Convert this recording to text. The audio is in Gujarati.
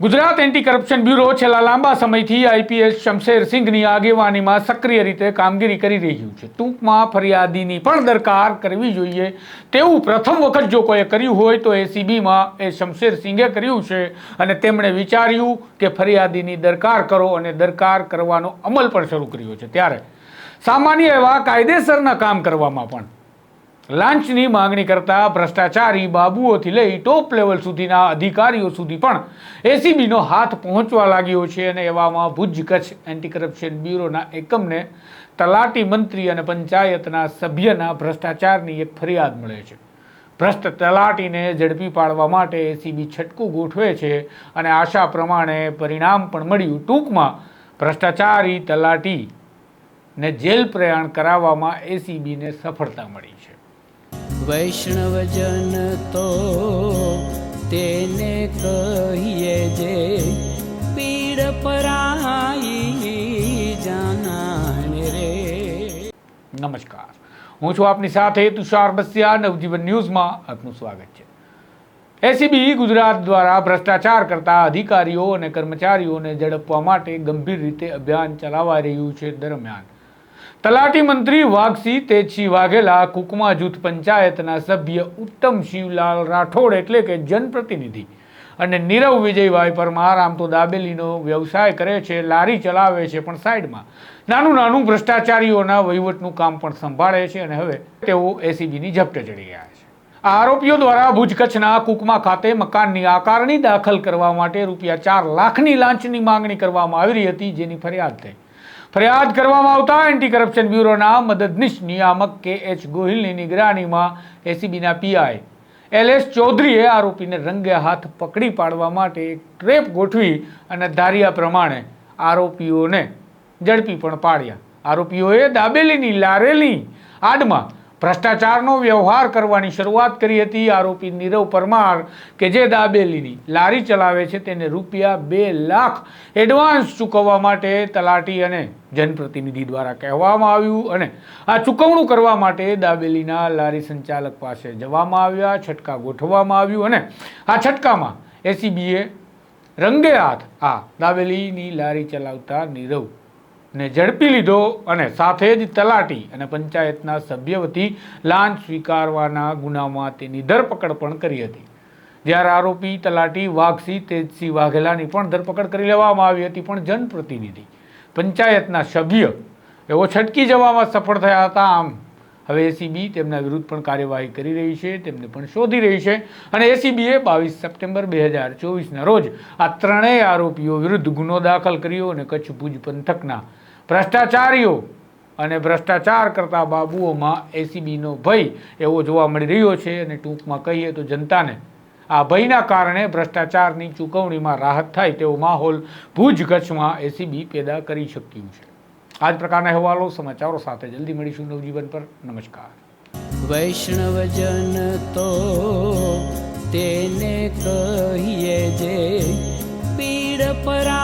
ગુજરાત એન્ટી કરપ્શન બ્યુરો છેલ્લા લાંબા સમયથી આઈપીએસ શમશેર સિંઘની આગેવાનીમાં સક્રિય રીતે કામગીરી કરી રહ્યું છે. ટૂંકમાં ફરિયાદીની પણ દરકાર કરવી જોઈએ. તેવું પ્રથમ વખત જો કોઈએ કર્યું હોય તો એસીબીમાં એ શમશેર સિંઘે કર્યું છે અને તેમણે વિચાર્યું કે ફરિયાદીની દરકાર કરો અને દરકાર કરવાનો અમલ પણ શરૂ કર્યો છે. ત્યારે સામાન્ય એવા કાયદેસરના કામ કરવામાં પણ લાંચની માંગણી કરતા ભ્રષ્ટાચારી બાબુઓથી લઈ ટોપ લેવલ સુધીના અધિકારીઓ સુધી પણ એસીબીનો હાથ પહોંચવા લાગ્યો છે અને એવામાં ભુજ કચ્છ એન્ટી કરપ્શન બ્યુરોના એકમને તલાટી મંત્રી અને પંચાયતના સભ્યના ભ્રષ્ટાચારની એક ફરિયાદ મળે છે. ભ્રષ્ટ તલાટીને ઝડપી પાડવા માટે એસીબી છટકું ગોઠવે છે અને આશા પ્રમાણે પરિણામ પણ મળ્યું. ટૂંકમાં ભ્રષ્ટાચારી તલાટીને જેલ પ્રયાણ કરાવવામાં એસીબીને સફળતા મળી છે. વૈષ્ણવજન તો તેને કહીએ જે પીડ પરાઈ જાનાને રે. નમસ્કાર. હું છું આપની સાથે તુષાર બસિયા, નવજીવન ન્યૂઝમાં આપનું સ્વાગત છે. એસીબી ગુજરાત દ્વારા ભ્રષ્ટાચાર કરતા અધિકારીઓ અને કર્મચારીઓને ઝડપવા માટે ગંભીર રીતે અભિયાન ચલાવાઈ રહ્યું છે દરમિયાન. તલાટી મંત્રી વાઘસી તેજસિંહ વાઘેલા કુકમા જૂથ પંચાયતના સભ્ય ઉત્તમ શિવલાલ રાઠોડ એટલે કે જનપ્રતિનિધિ અને નીરવ વિજયભાઈ પરમાર આમ તો દાબેલીનો વ્યવસાય કરે છે, લારી ચલાવે છે, પણ સાઈડમાં નાનું નાનું ભ્રષ્ટાચારીઓના વહીવટનું કામ પણ સંભાળે છે અને હવે તેઓ એસીબીની ઝપટે ચડી ગયા છે. આ આરોપીઓ દ્વારા ભુજ કચ્છના કુકમા ખાતે મકાનની આકારણી દાખલ કરવા માટે રૂપિયા ચાર લાખની લાંચની માંગણી કરવામાં આવી રહી હતી, જેની ફરિયાદ થઈ. ફરિયાદ કરવામાં આવતા એન્ટી કરપ્શન બ્યુરોના મદદનીશ નિયામક કે એચ ગોહિલની નિગરાનીમાં એસીબીના પીઆઈ એલ એસ ચૌધરીએ આરોપીને રંગે હાથ પકડી પાડવા માટે એક ટ્રેપ ગોઠવી અને ધાર્યા પ્રમાણે આરોપીઓને ઝડપી પણ પાડ્યા. આરોપીઓએ દાબેલીની લારેલી આડમાં ભ્રષ્ટાચારનો વ્યવહાર કરવાની શરૂઆત કરી હતી આરોપી નીરવ પરમાર કે જે દાબેલીની લારી ચલાવે છે તેને રૂપિયા બે લાખ એડવાન્સ ચૂકવવા માટે તલાટી અને જનપ્રતિનિધિ દ્વારા કહેવામાં આવ્યું અને આ ચૂકવણું કરવા માટે દાબેલીના લારી સંચાલક પાસે જવામાં આવ્યા, છટકા ગોઠવવામાં આવ્યું અને આ છટકામાં એસીબીએ રંગે હાથ આ દાબેલીની લારી ચલાવતા નીરવ ને ઝડપી લીધો અને સાથે જ તલાટી અને પંચાયતના સભ્ય વતી લાંચ સ્વીકારવાના ગુનામાં તેની ધરપકડ પણ કરી હતી. જ્યારે આરોપી તલાટી વાઘસી તેજસિંહ વાઘેલાની પણ ધરપકડ કરી લેવામાં આવી હતી પણ જનપ્રતિનિધિ પંચાયતના સભ્ય એવો છટકી જવામાં સફળ થયા હતા આમ હવે એસીબી તેમના વિરુદ્ધ પણ કાર્યવાહી કરી રહી છે, તેમને પણ શોધી રહી છે. અને એસીબીએ બાવીસ સપ્ટેમ્બર બે હજાર ચોવીસના રોજ આ ત્રણેય આરોપીઓ વિરુદ્ધ ગુનો દાખલ કર્યો અને કચ્છ ભુજ પંથકના ભ્રષ્ટાચારીઓ અને ભ્રષ્ટાચાર કરતા બાબુઓમાં એસીબીનો ભય એવો જોવા મળી રહ્યો છે. અને ટૂંકમાં કહીએ તો જનતાને આ ભયના કારણે ભ્રષ્ટાચારની ચૂકવણીમાં રાહત થાય તેવો માહોલ ભુજ કચ્છમાં એસીબી પેદા કરી શક્યું છે. આ જ પ્રકારના અહેવાલો સમાચારો સાથે જલ્દી મળીશું નવજીવન પર. નમસ્કાર. વૈષ્ણવજન તો તેને કહીએ જે પીડ પરાઈ